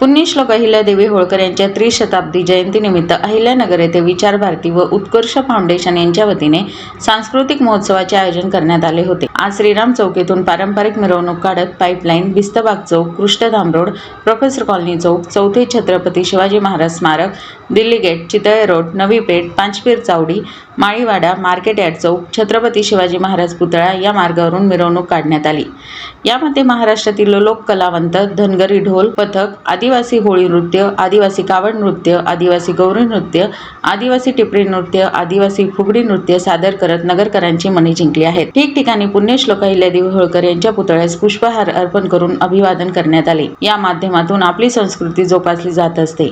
पुण्यश्लोक अहिल्यादेवी होळकर यांच्या त्रिशताब्दी जयंतीनिमित्त अहिल्यानगर येथे विचार भारती व उत्कर्ष फाउंडेशन यांच्या वतीने सांस्कृतिक महोत्सवाचे आयोजन करण्यात आले होते. आज श्रीराम चौक येथून पारंपरिक मिरवणूक काढत pipeline Bistbag Chowk Krishnadham road professor colony Chowk चौथे छत्रपती शिवाजी महाराज स्मारक Delhi gate Chitale road Navi Peth Pachpir Chawdi Maliwada market yard चौक छत्रपती शिवाजी महाराज पुतळा या मार्गावरून मिरवणूक काढण्यात आली. यामध्ये महाराष्ट्रातील लोक कलावंत धनगरी ढोल पथक आदिवासी होळी नृत्य आदिवासी कावड नृत्य आदिवासी गौरी नृत्य आदिवासी टिपरी नृत्य आदिवासी फुगडी नृत्य सादर करत नगरकरांची मने जिंकली आहेत. ठिकठिकाणी पुण्यश्लोक अहिल्यादेवी होळकर यांच्या पुतळ्यास पुष्पहार अर्पण करून अभिवादन करण्यात आले. या माध्यमातून आपली संस्कृती जोपासली जात असते.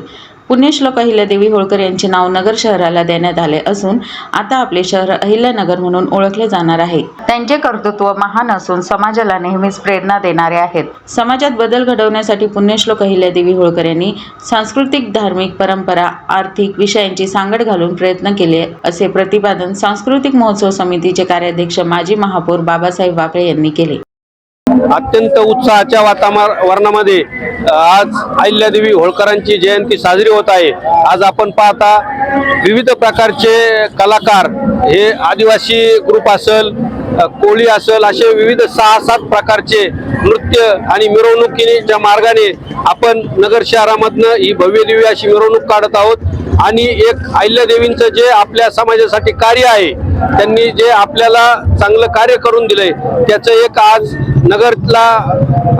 पुण्यश्लोक अहिल्यादेवी होळकर यांचे नाव नगर शहराला देण्यात आले असून आता आपले शहर अहिल्यानगर म्हणून ओळखले जाणार आहे. त्यांचे कर्तृत्व महान असून समाजाला नेहमीच प्रेरणा देणारे आहेत. समाजात बदल घडवण्यासाठी पुण्यश्लोक अहिल्यादेवी होळकर यांनी सांस्कृतिक धार्मिक परंपरा आर्थिक विषयांची सांगड घालून प्रयत्न केले असे प्रतिपादन सांस्कृतिक महोत्सव समितीचे कार्याध्यक्ष माजी महापौर बाबासाहेब वाकळे यांनी केले. अत्यंत उत्साहाच्या वातावरणामध्ये आज अहिल्यादेवी होळकरांची जयंती साजरी होत आहे. आज आपण पाहता विविध प्रकारचे कलाकार हे आदिवासी ग्रुप असेल कोळी असेल असे विविध सहा सात प्रकारचे नृत्य आणि मिरवणुकीच्या मार्गाने आपण नगर शहरामधनं ही भव्यदिव्य अशी मिरवणूक काढत आहोत. आणि एक अहिल्यादेवींचं जे आपल्या समाजासाठी कार्य आहे त्यांनी जे आपल्याला चांगलं कार्य करून दिलंय त्याचं एक आज नगरला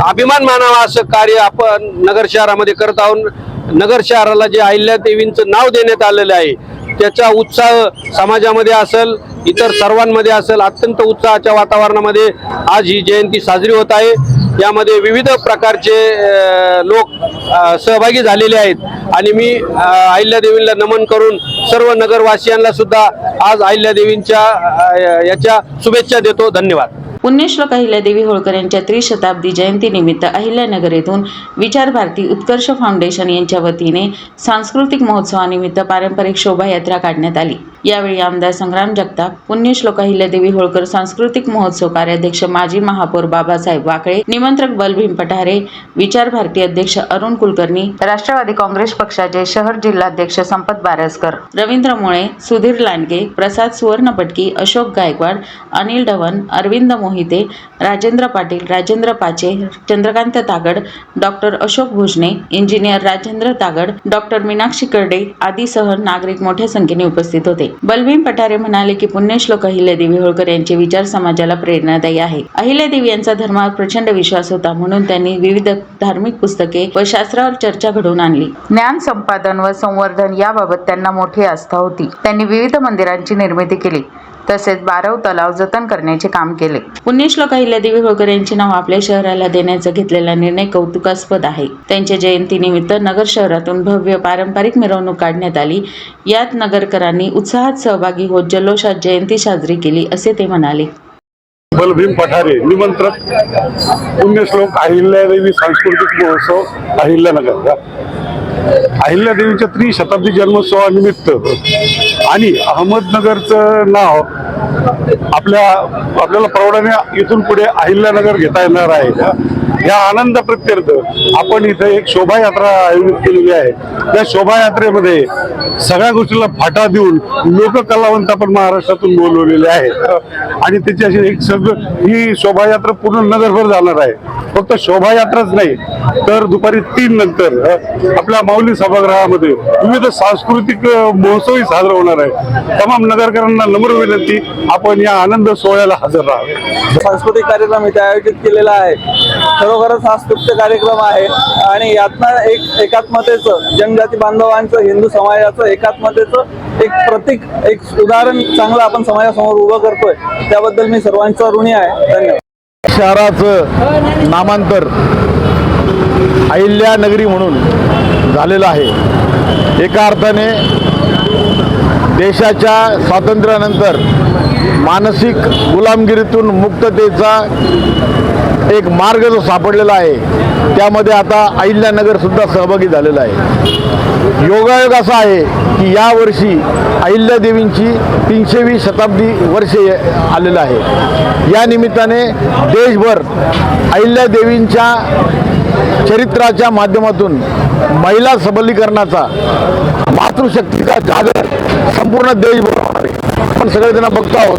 अभिमान मानावा असं कार्य आपण नगर शहरामध्ये करत आहोत. नगर शहराला जे अहिल्यादेवींचं नाव देण्यात आलेलं आहे त्याचा उत्साह समाजामध्ये असेल इतर सर्वांमध्ये असेल अत्यंत उत्साहाच्या वातावरणामध्ये आज ही जयंती साजरी होत आहे. यामध्ये विविध प्रकारचे लोक सहभागी झालेले आहेत. आणि मी अहिल्यादेवींना नमन करून सर्व नगरवासियांना सुद्धा आज अहिल्यादेवींच्या याच्या शुभेच्छा देतो. धन्यवाद. पुण्यश्लोक अहिल्यादेवी होळकर यांच्या त्रिशताब्दी जयंतीनिमित्त अहिल्यानगर येथून विचार भारती उत्कर्ष फाउंडेशन यांच्या वतीने सांस्कृतिक महोत्सवानिमित्त पारंपरिक शोभायात्रा काढण्यात आली. यावेळी आमदार संग्राम जगताप पुण्यश्लोक अहिल्यादेवी होळकर सांस्कृतिक महोत्सव कार्याध्यक्ष माजी महापौर बाबासाहेब वाकळे निमंत्रक बलभीम पठारे विचार भारती अध्यक्ष अरुण कुलकर्णी राष्ट्रवादी काँग्रेस पक्षाचे शहर जिल्हाध्यक्ष संपत बारसकर रवींद्र मुळे सुधीर लांडगे प्रसाद सुवर्णपटकी Ashok Gaikwad Anil Dhawan Arvind Mohite Rajendra Patil Rajendra Pache Chandrakant Tagad doctor Ashok Bhojane engineer Rajendra Tagad doctor Meenakshi Karde आदीसह नागरिक मोठ्या संख्येने उपस्थित होते. बलवीन पठारे म्हणाले की पुण्यश्लोक अहिल्यादेवी होळकर यांचे विचार समाजाला प्रेरणादायी आहे. अहिल्यादेवी यांचा धर्मावर प्रचंड विश्वास होता म्हणून त्यांनी विविध धार्मिक पुस्तके व शास्त्रावर चर्चा घडवून आणली. ज्ञान संपादन व संवर्धन याबाबत त्यांना मोठी आस्था होती. त्यांनी विविध मंदिरांची निर्मिती केली. तसेच बारव तलाव जतन करण्याचे काम केले. पुण्यश्लोक अहिल्यादेवी होळकर यांचे नाव आपल्या शहराला देण्याचा घेतलेला निर्णय कौतुकास्पद आहे. त्यांच्या जयंतीनिमित्त नगर शहरातून भव्य पारंपरिक मिरवणूक काढण्यात आली. यात नगरकरांनी उत्साहात सहभागी होत जल्लोषात जयंती साजरी केली असे ते म्हणाले. बलभीम पठारे निमंत्रक. पुण्यश्लोक अहिल्यादेवी सांस्कृतिक महोत्सव अहिल्यानगर. अहिल्यादेवीच्या त्रिशताब्दी जन्मोत्सवानिमित्त आणि अहमदनगरचं नाव आपल्या आपल्याला प्रौढाने इथून पुढे अहिल्यानगर घेता येणार आहे. या आनंद प्रत्यर्थ आपण इथे एक शोभायात्रा आयोजित केलेली आहे. त्या शोभायात्रेमध्ये सगळ्या गोष्टीला फाटा देऊन लोककलावंत आपण महाराष्ट्रातून बोलवलेले आहेत. आणि त्याची अशी एक सगळं ही शोभायात्रा पूर्ण नगरभर जाणार आहे. फक्त शोभायात्राच नाही तर दुपारी तीन नंतर आपल्या माऊली सभागृहामध्ये विविध सांस्कृतिक महोत्सवही साजरा होणार आहे. तमाम नगरकरांना नम्र विनंती आपण या आनंद सोहळ्याला हजर राहावे. सांस्कृतिक कार्यक्रम इथे आयोजित केलेला आहे. खरोखरच हा स्तुत्य कार्यक्रम आहे. आणि यातनं एक एकात्मतेचं जनजाती बांधवांचं हिंदू समाजाचं एकात्मतेचं एक प्रतीक एक उदाहरण चांगलं आपण समाजासमोर उभं करतोय. त्याबद्दल मी सर्वांचा ऋणी आहे. धन्यवाद. शहराचं नामांतर अहिल्या नगरी म्हणून झालेलं आहे. एका अर्थाने देशाच्या स्वातंत्र्यानंतर मानसिक गुलामगिरीतून मुक्ततेचा एक मार्ग जो सापडलेला आहे त्यामध्ये आता अहिल्यानगरसुद्धा सहभागी झालेला आहे. योगायोग असा आहे की यावर्षी अहिल्यादेवींची तीनशेवी शताब्दी वर्ष आलेलं आहे. या निमित्ताने देशभर अहिल्यादेवींच्या चरित्राच्या माध्यमातून महिला सबलीकरणाचा मातृशक्तीचा जागर संपूर्ण देशभर होणार आहे आपण सगळेजण बघतो आहोत.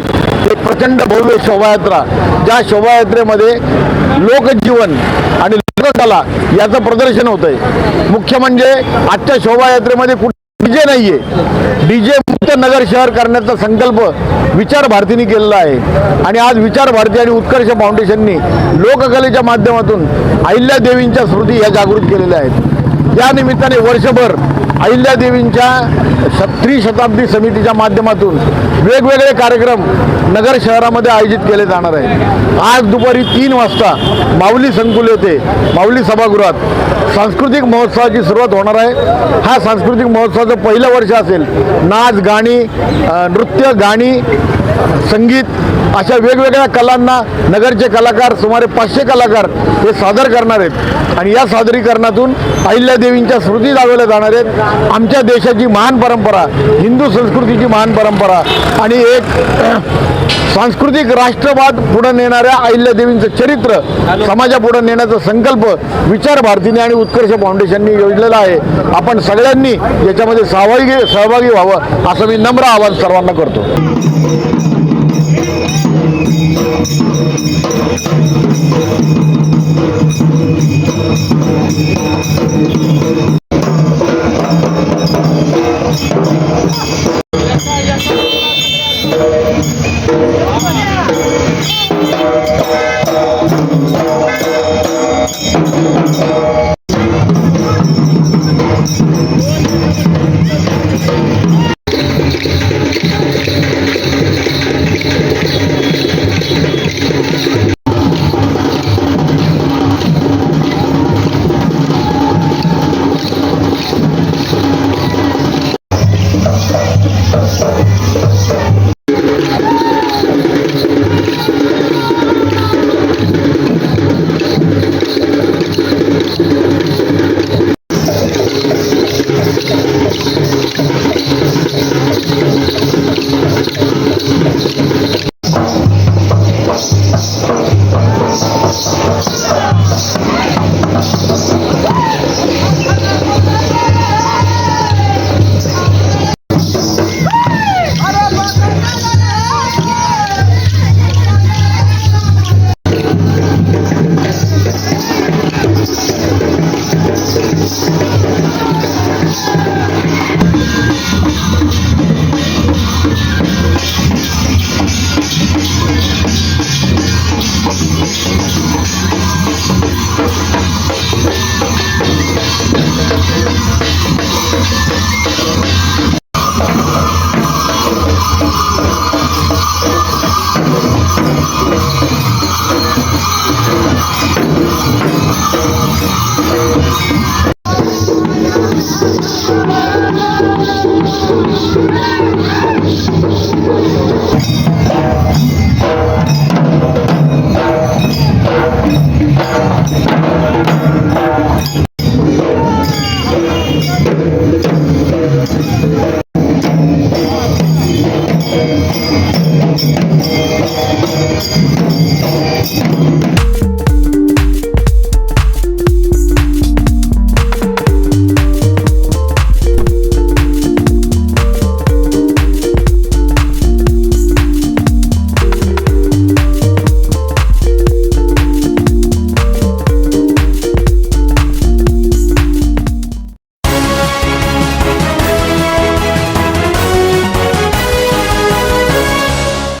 एक प्रचंड भव्य शोभायात्रा ज्या शोभायात्रेमध्ये लोकजीवन आणि लोककला याचं प्रदर्शन होत आहे मुख्य म्हणजे आजच्या शोभायात्रेमध्ये कुठे डीजे नाहीये. डीजे मुक्त नगर शहर करण्याचा संकल्प विचार भारतीने केलेला आहे. आणि आज विचार भारती आणि उत्कर्ष फाउंडेशननी लोककलेच्या माध्यमातून अहिल्यादेवींच्या स्मृती या जागृत केलेल्या आहेत. या निमित्ताने वर्षभर अहिल्यादेवींच्या श- त्रिशताब्दी समितीच्या माध्यमातून वेगवेगळे कार्यक्रम नगर शहरामध्ये आयोजित केले जाणार आहेत. आज दुपारी तीन वाजता माऊली संकुल येथे माऊली सभागृहात सांस्कृतिक महोत्सवाची सुरुवात होणार आहे. हा सांस्कृतिक महोत्सवाचं पहिलं वर्ष असेल. नाच गाणी नृत्य गाणी संगीत अशा वेगवेगळ्या कलांना नगरचे कलाकार सुमारे पाचशे कलाकार हे सादर करणार आहेत. आणि या सादरीकरणातून अहिल्यादेवींच्या स्मृती दाखवल्या जाणार आहेत. आमच्या देशाची महान परंपरा हिंदू संस्कृतीची महान परंपरा आणि एक सांस्कृतिक राष्ट्रवाद पुढे नेणाऱ्या अहिल्यादेवींचं चरित्र समाजापुढे नेण्याचा संकल्प विचार भारतीने आणि उत्कर्ष फाउंडेशनने योजलेला आहे आपण सगळ्यांनी याच्यामध्ये सहभागी सहभागी व्हावं असं मी नम्र आवाहन सर्वांना करतो Thank you.